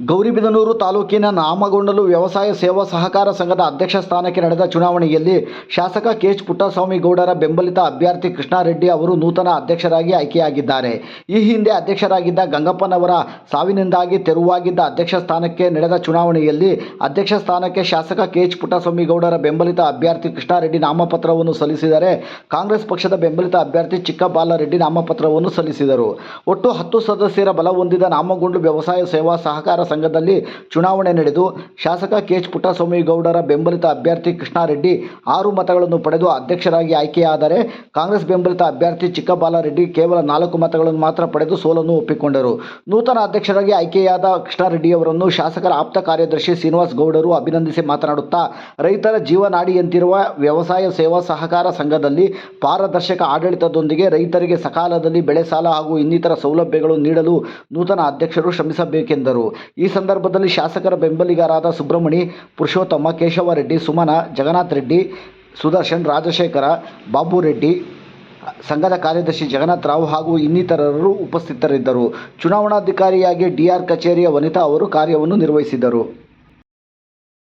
ಗೌರಿಬಿದನೂರು ತಾಲೂಕಿನ ನಾಮಗೊಂಡಲು ವ್ಯವಸಾಯ ಸೇವಾ ಸಹಕಾರ ಸಂಘದ ಅಧ್ಯಕ್ಷ ಸ್ಥಾನಕ್ಕೆ ನಡೆದ ಚುನಾವಣೆಯಲ್ಲಿ ಶಾಸಕ ಕೆಎಚ್ ಪುಟ್ಟಸ್ವಾಮಿ ಗೌಡರ ಬೆಂಬಲಿತ ಅಭ್ಯರ್ಥಿ ಕೃಷ್ಣಾರೆಡ್ಡಿ ಅವರು ನೂತನ ಅಧ್ಯಕ್ಷರಾಗಿ ಆಯ್ಕೆಯಾಗಿದ್ದಾರೆ. ಈ ಹಿಂದೆ ಅಧ್ಯಕ್ಷರಾಗಿದ್ದ ಗಂಗಪ್ಪನವರ ಸಾವಿನಿಂದಾಗಿ ತೆರವಾಗಿದ್ದ ಅಧ್ಯಕ್ಷ ಸ್ಥಾನಕ್ಕೆ ನಡೆದ ಚುನಾವಣೆಯಲ್ಲಿ ಅಧ್ಯಕ್ಷ ಸ್ಥಾನಕ್ಕೆ ಶಾಸಕ ಕೆಎಚ್ ಪುಟ್ಟಸ್ವಾಮಿ ಗೌಡರ ಬೆಂಬಲಿತ ಅಭ್ಯರ್ಥಿ ಕೃಷ್ಣಾರೆಡ್ಡಿ ನಾಮಪತ್ರವನ್ನು ಸಲ್ಲಿಸಿದರೆ ಕಾಂಗ್ರೆಸ್ ಪಕ್ಷದ ಬೆಂಬಲಿತ ಅಭ್ಯರ್ಥಿ ಚಿಕ್ಕಬಾಲರೆಡ್ಡಿ ನಾಮಪತ್ರವನ್ನು ಸಲ್ಲಿಸಿದರು. ಒಟ್ಟು ಹತ್ತು ಸದಸ್ಯರ ಬಲ ಹೊಂದಿದ ನಾಮಗೊಂಡು ವ್ಯವಸಾಯ ಸೇವಾ ಸಹಕಾರ ಸಂಘದಲ್ಲಿ ಚುನಾವಣೆ ನಡೆದು ಶಾಸಕ ಕೆಎಚ್ ಪುಟ್ಟಸ್ವಾಮಿ ಗೌಡರ ಬೆಂಬಲಿತ ಅಭ್ಯರ್ಥಿ ಕೃಷ್ಣಾರೆಡ್ಡಿ ಆರು ಮತಗಳನ್ನು ಪಡೆದು ಅಧ್ಯಕ್ಷರಾಗಿ ಆಯ್ಕೆಯಾದರೆ ಕಾಂಗ್ರೆಸ್ ಬೆಂಬಲಿತ ಅಭ್ಯರ್ಥಿ ಚಿಕ್ಕಬಾಲರೆಡ್ಡಿ ಕೇವಲ ನಾಲ್ಕು ಮತಗಳನ್ನು ಮಾತ್ರ ಪಡೆದು ಸೋಲನ್ನು ಒಪ್ಪಿಕೊಂಡರು. ನೂತನ ಅಧ್ಯಕ್ಷರಾಗಿ ಆಯ್ಕೆಯಾದ ಕೃಷ್ಣಾರೆಡ್ಡಿಯವರನ್ನು ಶಾಸಕರ ಆಪ್ತ ಕಾರ್ಯದರ್ಶಿ ಶ್ರೀನಿವಾಸ್ ಗೌಡರು ಅಭಿನಂದಿಸಿ ಮಾತನಾಡುತ್ತಾ, ರೈತರ ಜೀವನಾಡಿಯಂತಿರುವ ವ್ಯವಸಾಯ ಸೇವಾ ಸಹಕಾರ ಸಂಘದಲ್ಲಿ ಪಾರದರ್ಶಕ ಆಡಳಿತದೊಂದಿಗೆ ರೈತರಿಗೆ ಸಕಾಲದಲ್ಲಿ ಬೆಳೆ ಸಾಲ ಹಾಗೂ ಇನ್ನಿತರ ಸೌಲಭ್ಯಗಳು ನೀಡಲು ನೂತನ ಅಧ್ಯಕ್ಷರು ಶ್ರಮಿಸಬೇಕೆಂದರು. ಈ ಸಂದರ್ಭದಲ್ಲಿ ಶಾಸಕರ ಬೆಂಬಲಿಗರಾದ ಸುಬ್ರಹ್ಮಣಿ, ಪುರುಷೋತ್ತಮ, ಕೇಶವರೆಡ್ಡಿ, ಸುಮನ, ಜಗನ್ನಾಥ್ ರೆಡ್ಡಿ, ಸುದರ್ಶನ್, ರಾಜಶೇಖರ, ಬಾಬು ರೆಡ್ಡಿ, ಸಂಘದ ಕಾರ್ಯದರ್ಶಿ ಜಗನ್ನಾಥ್ ರಾವ್ ಹಾಗೂ ಇನ್ನಿತರರು ಉಪಸ್ಥಿತರಿದ್ದರು. ಚುನಾವಣಾಧಿಕಾರಿಯಾಗಿ ಡಿಆರ್ ಕಚೇರಿಯ ವನಿತಾ ಅವರು ಕಾರ್ಯವನ್ನು ನಿರ್ವಹಿಸಿದರು